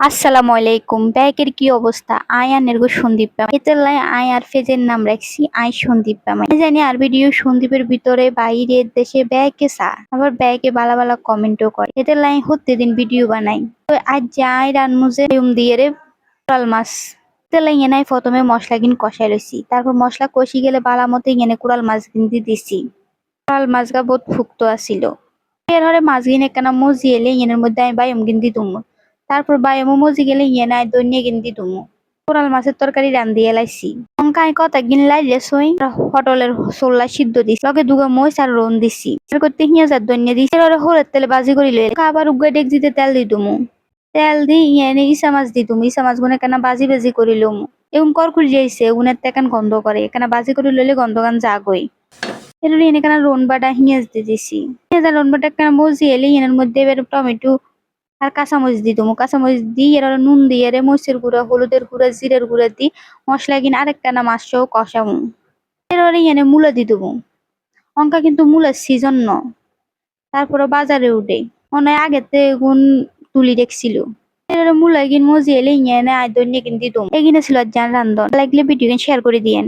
আসসালামু আলাইকুম। ব্যাগের কি অবস্থা? আয় আর নেরগো সন্দীপ পামা এতের লাই আয় আর ফেজের নাম রাখছি আয় সন্দীপ পামা জানি আর ভিডিও সন্দীপের ভিতরে বাইরে দেশে ব্যাগে সা আবার ব্যাগে বালা বালা কমেন্টও করে। এদের লাই হতে দিন ভিডিও বানাই। তো আজ যাই রান্নুজে দিয়ে রে কোরাল মাছ। এতে লাই এনাই প্রথমে মশলা কিন কষাই লইছি। তারপর মশলা কষি গেলে বালা মতো এনে কোরাল মাছ কিন দি দিছি। কোরাল মাছগা বহুত ফুক্ত আসিল এর হরে মাছ গিন একখানা মজি এলে এনের মধ্যে আমি বাইম দি দুমু। তারপর বায়মো মজি গেলে ইয়ে নাই দৈন্যে গিন্দি তুমু কোরাল মাছের তরকারি রান্ধি এলাইছি। অঙ্কাই কথা গিন লাইলে সই পটলের সোল্লা সিদ্ধ দিছি। লগে দুগা মইস আর রন দিছি। করতে হিয়া যার দৈন্যে দিছি এর হরের তেলে বাজি করি লই আবার উগে ডেক দিতে তেল দি তুমু তেল দি ইয়ে নে ইসা মাছ দি তুমি ইসা মাছ গুনে কেন বাজি বাজি করি লমু এবং করকুরি যাইছে উনের তেকান গন্ধ করে? এখানে বাজি করে লইলে গন্ধ গান জাগই এর এখানে রন বাটা হিঁয়াজ দিয়ে দিছি। আর রন বাটা কেন মজি এলে এর মধ্যে এবার টমেটো আর কাঁচামরিচ দি দেবো। কাঁচামরিচ দিই, এর নুন দিয়ে এর মরিচের গুঁড়া, হলুদের গুঁড়া, জিরের গুঁড়া দি মশলা কিনে আরেকটা না মাছ সহ কষাবো। এর এনে মূলা দি দেবো। অঙ্কা কিন্তু মূলার সিজন ন। তারপরে বাজারে উঠে। মনে আগেতে গুণ তুলি দেখছিল। এর মূলা কিন মজি এলে ইয়ে আয় দৈন্য কিন দি দেবো। এগিনে ছিল আর জান রান্ধন। লাগলে ভিডিও শেয়ার করে দিয়েন।